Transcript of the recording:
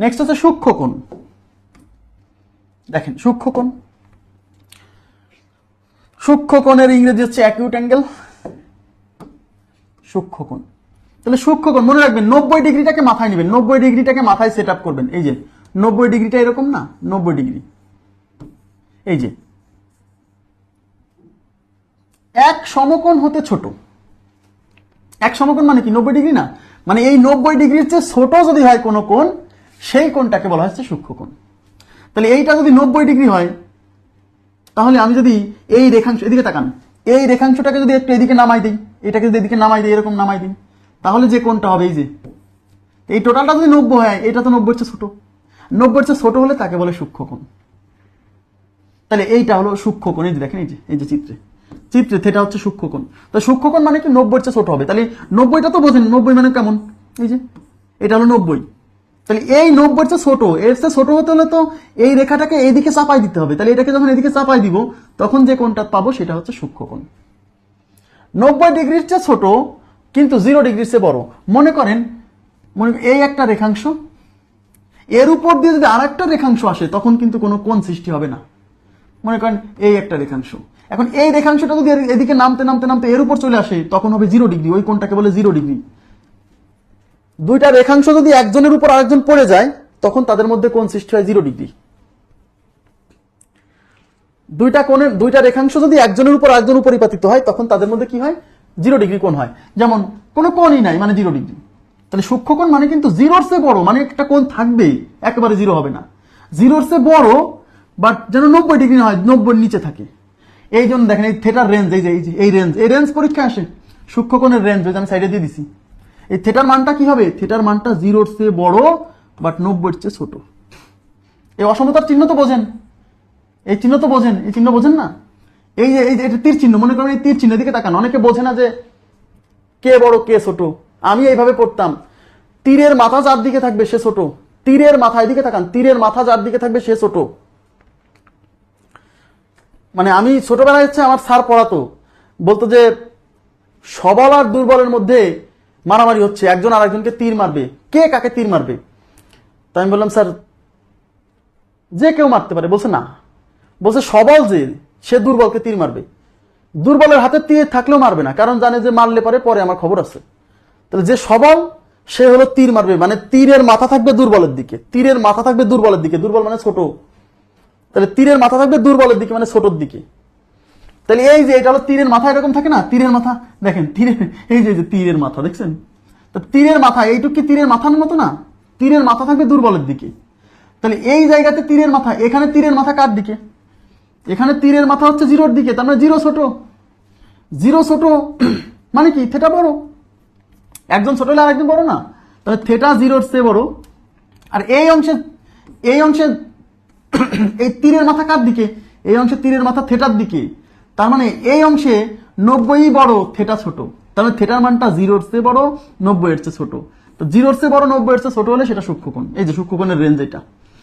Next হচ্ছে সূক্ষ্মকোণ দেখেন সূক্ষ্মকোণ সূক্ষ্মকোণের ইংরেজি হচ্ছে অ্যাকিউট অ্যাঙ্গেল সূক্ষ্মকোণ তাহলে সূক্ষ্মকোণ মনে রাখবেন, নব্বই ডিগ্রিটাকে মাথায় নেবেন, নব্বই ডিগ্রিটাকে মাথায় সেট করবেন। এই যে, নব্বই ডিগ্রিটা এরকম না? নব্বই ডিগ্রি। এই যে, এক সমকোণ হতে ছোট। এক সমকোণ মানে কি? নব্বই ডিগ্রি না? মানে এই নব্বই ডিগ্রির চেয়ে ছোট যদি হয় কোনো কোণ সেই কোণটাকে বলা হচ্ছে সূক্ষ্মকোণ তাহলে এইটা যদি নব্বই ডিগ্রি হয়, তাহলে আমি যদি এই রেখাংশ এদিকে তাকান। এই রেখাংশটাকে যদি একটু এদিকে নামাই দিই, এটাকে যদি এদিকে নামাই দিই, এরকম নামাই দিই, তাহলে যে কোণটা হবে এই যে, এই টোটালটা যদি নব্বই হয়, এটা তো নব্বই চেয়ে ছোট। নব্বই চেয়ে ছোট হলে তাকে বলে সূক্ষ্মকোণ তাহলে এইটা হলো সূক্ষ্ম কোণ। এই যে দেখেন, এই যে এই যে চিত্রে। চিত্রে সেটা হচ্ছে সূক্ষ্মকোণ তো সূক্ষ্মকোণ মানে কি? নব্বই চেয়ে ছোট হবে। তাহলে নব্বইটা তো বোঝেন, নব্বই মানে কেমন? এই যে, এটা হলো নব্বই। তাহলে এই নব্বই চেয়ে ছোট, এর চেয়ে ছোট হতে হলে তো এই রেখাটাকে এইদিকে চাপাই দিতে হবে। তাহলে এটাকে যখন এদিকে চাপাই দিব, তখন যে কোণটা পাবো সেটা হচ্ছে সূক্ষ্মকোণ নব্বই ডিগ্রির চেয়ে ছোট, কিন্তু জিরো ডিগ্রির চেয়ে বড়। মনে করেন, মনে এই একটা রেখাংশ, এর উপর দিয়ে যদি আর একটা রেখাংশ আসে, তখন কিন্তু কোনো কোণ সৃষ্টি হবে না। মনে করেন এই একটা রেখাংশ। এখন এই রেখাংশটা যদি এদিকে নামতে নামতে নামতে এর উপর চলে আসে, তখন হবে জিরো ডিগ্রি। ওই কোণটাকে বলে জিরো ডিগ্রি। দুইটা রেখাংশ যদি একজনের উপর আরেকজন পড়ে যায়, তখন তাদের মধ্যে কোন সৃষ্টি হয় জিরো ডিগ্রি। দুইটা কোণের দুইটা রেখাংশ যদি একজনের উপর আরেকজন পরিপাতিত হয়, তখন তাদের মধ্যে কি হয়? জিরো ডিগ্রি কোণ হয়। যেমন, কোনো কোণই নাই মানে জিরো ডিগ্রি। তাহলে সূক্ষ্মকোণ মানে কিন্তু জিরোর চেয়ে বড় মানে একটা কোণ থাকবেই, একেবারে জিরো হবে না। জিরোর চেয়ে বড় বাট যেন নব্বই ডিগ্রি হয় নব্বই নিচে থাকে। এই জন্য দেখেন এই থেটার রেঞ্জ এই যে, এই রেঞ্জ এই রেঞ্জ পরীক্ষা আসে। সূক্ষ্মকোণের রেঞ্জ ওই আমি সাইডে দিয়ে দিছি। এই থেটার মানটা কি হবে? থেটার মানটা জিরোর চেয়ে বড় বাট নব্বইয়ের চেয়ে ছোট। এই অসমতার চিহ্ন তো বোঝেন। এই চিহ্ন তো বোঝেন। এই চিহ্ন বোঝেন না? এই যে, এই এটা তীর চিহ্ন, মনে করেন এই তীর চিহ্ন দিকে তাকান। অনেকে বোঝে না যে কে বড়, কে ছোট। আমি এইভাবে পড়তাম। তীরের মাথা যার দিকে থাকবে সে ছোট। তীরের মাথা এদিকে তাকান। তীরের মাথা যার দিকে থাকবে সে ছোট। মানে আমি ছোটবেলায় হচ্ছে আমার স্যার পড়াতো। বলতো যে, সবল আর দুর্বলের মধ্যে মারামারি হচ্ছে, একজন আর একজনকে তীর মারবে। কে কাকে তীর মারবে? তো আমি বললাম, স্যার, যে কেউ মারতে পারে। বলছে, না। বলছে, সবল যে, সে দুর্বলকে তীর মারবে। দুর্বলের হাতে তীর থাকলেও মারবে না, কারণ জানে যে মারলে পরে পরে আমার খবর আছে। তাহলে যে সবল, সে হলো তীর মারবে মানে তীরের মাথা থাকবে দুর্বলের দিকে। তীরের মাথা থাকবে দুর্বলের দিকে, দুর্বল মানে ছোট। তাহলে তীরের মাথা থাকবে দুর্বলের দিকে মানে ছোটর দিকে। তাহলে এই যে, এটা হলো তীরের মাথা, এরকম থাকে না? তীরের মাথা। দেখেন, তীরের, এই যে তীরের মাথা, দেখছেন? তো তীরের মাথা, এইটুক কি তীরের মাথার মতো না? তীরের মাথা থাকবে দুর্বলের দিকে। তাহলে এই জায়গাতে তীরের মাথা, এখানে তীরের মাথা কার দিকে? এখানে তীরের মাথা হচ্ছে জিরোর দিকে, তার মানে জিরো ছোট। জিরো ছোট মানে কি? থেটা বড়। একজন ছোট হলে আরেকজন বড় না? তাহলে থেটা জিরোর চেয়ে বড়। আর এই অংশে এই অংশে এই তীরের মাথা কার দিকে? এই অংশে তীরের মাথা থেটার দিকে। তার মানে এই অংশে নব্বই বড় থেটা ছোট। তার মানে থেটার মানটা জিরোর চেয়ে বড় নব্বই এর চেয়ে ছোট। তো জিরোর চেয়ে বড় নব্বই এর চেয়ে ছোট হলে সেটা সূক্ষ্মকোণ। এই যে সূক্ষ্মকোণের রেঞ্জ এটা।